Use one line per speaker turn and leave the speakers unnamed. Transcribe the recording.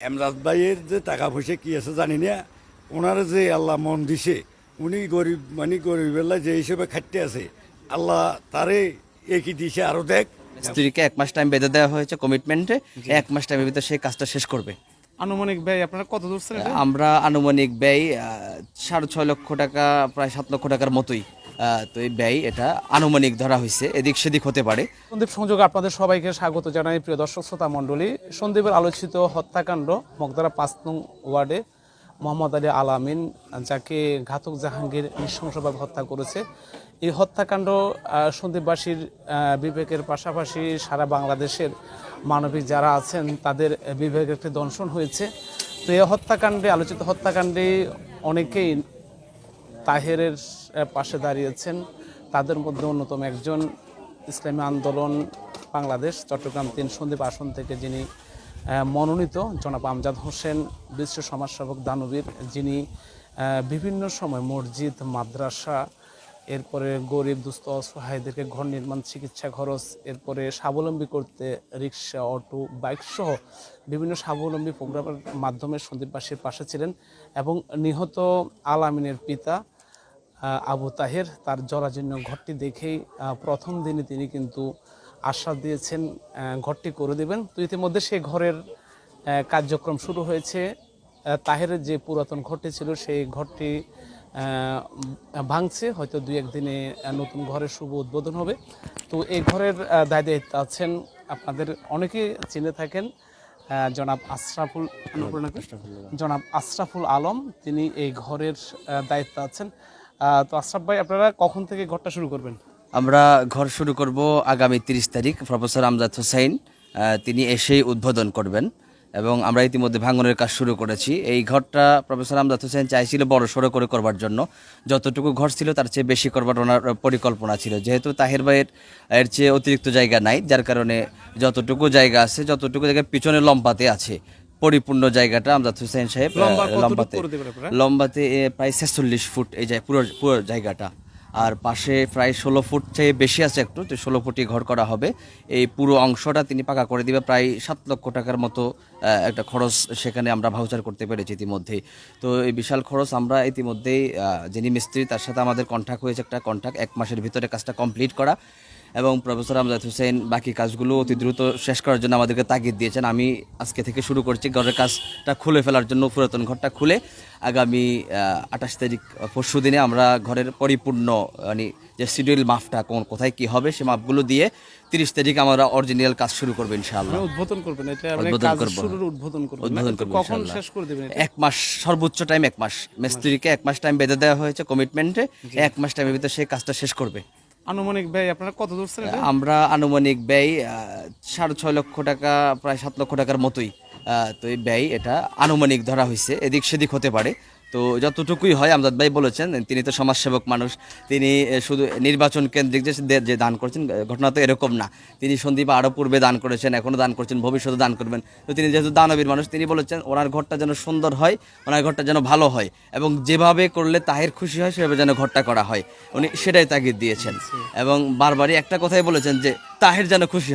এমরাজ ভাইয়ের যে টাকা পয়সা কি আছে জানি না ওনার যে আল্লাহ মন দিছে উনি গরিব মানে গরিবেলা যে হিসেবে খাটতে আছে আল্লাহ তারে একই দিছে আরও দেখ।
স্ত্রীকে এক মাস টাইম বেঁধে দেওয়া হয়েছে কমিটমেন্টে এক মাস টাইমের ভিতরে সেই কাজটা শেষ করবে।
আনুমানিক ব্যয় আপনারা কত দূর
আমরা আনুমানিক ব্যয় সাড়ে ছয় লক্ষ টাকা প্রায় সাত লক্ষ টাকার মতোই। তো এই ব্যয় এটা আনুমানিক ধরা হয়েছে, এদিক সেদিক হতে পারে।
সন্দীপ সংযোগ আপনাদের সবাইকে স্বাগত জানাই প্রিয় দর্শক শ্রোতা মণ্ডলী। সন্দীপের আলোচিত হত্যাকাণ্ড মগদারা পাঁচ নং ওয়ার্ডে মোহাম্মদ আলী আলামিন যাকে ঘাতক জাহাঙ্গীর নৃশংসভাবে হত্যা করেছে। এই হত্যাকাণ্ড সন্দীপবাসীর বিবেকের পাশাপাশি সারা বাংলাদেশের মানবিক যারা আছেন, তাদের বিবেকের একটি দংশন হয়েছে। তো এই হত্যাকাণ্ডে, আলোচিত হত্যাকাণ্ডে অনেকেই তাহেরের পাশে দাঁড়িয়েছেন। তাদের মধ্যে অন্যতম একজন ইসলামী আন্দোলন বাংলাদেশ, চট্টগ্রাম তিন সন্দীপ আসন থেকে যিনি মনোনীত জনাব আমজাদ হোসেন, বিশ্ব সমাজসেবক দানবীর, যিনি বিভিন্ন সময় মসজিদ, মাদ্রাসা, এরপরে গরিব, দুস্থ, অসহায়দেরকে ঘর নির্মাণ, চিকিৎসা খরচ, এরপরে স্বাবলম্বী করতে রিক্সা, অটো, বাইক সহ বিভিন্ন স্বাবলম্বী প্রোগ্রামের মাধ্যমে সন্দীপবাসীর পাশে ছিলেন এবং নিহত আল আমিনের পিতা আবু তাহের তার জরাজীর্ণ ঘরটি দেখেই প্রথম দিনে তিনি কিন্তু আশ্বাস দিয়েছেন ঘরটি করে দেবেন। তো ইতিমধ্যে সেই ঘরের কার্যক্রম শুরু হয়েছে। আহ, তাহেরের যে পুরাতন ঘরটি ছিল সেই ঘরটি ভাঙছে। হয়তো দুই একদিনে নতুন ঘরের শুভ উদ্বোধন হবে। তো এই ঘরের দায় দায়িত্ব আছেন আপনাদের অনেকে চিনে থাকেন জনাব আশরাফুল জনাব আশরাফুল আলম তিনি এই ঘরের দায়িত্ব আছেন। তো আশরাফ ভাই, আপনারা কখন থেকে ঘরটা শুরু করবেন?
আমরা ঘর শুরু করব আগামী তিরিশ তারিখ, প্রফেসর আমজাদ হোসাইন তিনি এসেই উদ্বোধন করবেন। এবং আমরা ইতিমধ্যে ভাঙনের কাজ শুরু করেছি। এই ঘরটা প্রফেসর আমজাদ হোসেন চাইছিল বড় সড়ো করে করবার জন্য। যতটুকু ঘর ছিল, তার চেয়ে বেশি করবার ওনার পরিকল্পনা ছিল। যেহেতু তাহের ভাইয়ের, এর চেয়ে অতিরিক্ত জায়গা নাই, যার কারণে যতটুকু জায়গা আছে, যতটুকু জায়গা পিছনে লম্বাতে আছে পরিপূর্ণ জায়গাটা আমজাদ হোসেন সাহেব লম্বাতে? লম্বাতে প্রায় ছেচল্লিশ ফুট এই যায় পুরো পুরো জায়গাটা। আর পাশে প্রায় ষোলো ফুট চেয়ে বেশি আছে একটু তো ষোলো ফুটই ঘর করা হবে। এই পুরো অংশটা তিনি পাকা করে দিবে প্রায় সাত লক্ষ টাকার মতো একটা খরচ সেখানে আমরা ভাউচার করতে পেরেছি ইতিমধ্যেই তো এই বিশাল খরচ আমরা ইতিমধ্যেই যিনি মিস্ত্রি তার সাথে আমাদের কন্ট্যাক্ট হয়েছে একটা কন্ট্যাক্ট এক মাসের ভিতরে কাজটা কমপ্লিট করা। এবং প্রফেসর আমজাদ হোসেন বাকি কাজগুলো অতি দ্রুত শেষ করার জন্য আমাদেরকে তাগিদ দিয়েছেন। আমি আজকে থেকে শুরু করছি ঘরের কাজটা খুলে ফেলার জন্য পুরাতন ঘরটা খুলে। আগামী আঠাশ তারিখ পরশু দিনে আমরা ঘরের পরিপূর্ণ মানে যে শিডিউল মাপটা কোন কোথায় কি হবে সে মাপগুলো দিয়ে তিরিশ তারিখ আমরা অরিজিনাল কাজ শুরু করব ইনশাআল্লাহ।
মানে উদ্বোধন করবেন এটা মানে
উদ্বোধন করব।
উদ্বোধন করবেন না?
উদ্বোধন করব
কখন শেষ করে দেবেন
এক মাস সর্বোচ্চ টাইম এক মাস। মিস্ত্রিকে এক মাস টাইম বেঁধে দেওয়া হয়েছে কমিটমেন্টে এক মাস টাইমের ভিতরে সেই কাজটা শেষ করবে।
আনুমানিক ব্যয় আপনার কত এটা?
আমরা আনুমানিক ব্যয় সাড়ে ছয় লক্ষ টাকা, প্রায় সাত লক্ষ টাকার মতোই তো এই ব্যয় এটা আনুমানিক ধরা হয়েছে এদিক সেদিক হতে পারে তো যতটুকুই হয় আমজাদ ভাই বলেছেন তিনি তো সমাজসেবক মানুষ তিনি শুধু নির্বাচন কেন্দ্রিক যে যে দান করছেন ঘটনা তো এরকম না। তিনি সন্দীপে আরও পূর্বে দান করেছেন এখনও দান করছেন ভবিষ্যতে দান করবেন। তো তিনি যেহেতু দানবীর মানুষ তিনি বলেছেন ওনার ঘরটা যেন সুন্দর হয় ওনার ঘরটা যেন ভালো হয় এবং যেভাবে করলে তাহের খুশি হয় সেভাবে যেন ঘরটা করা হয়। উনি সেটাই তাগিদ দিয়েছেন। এবং বারবারই একটা কথাই বলেছেন যে তাহের যেন খুশি হয়।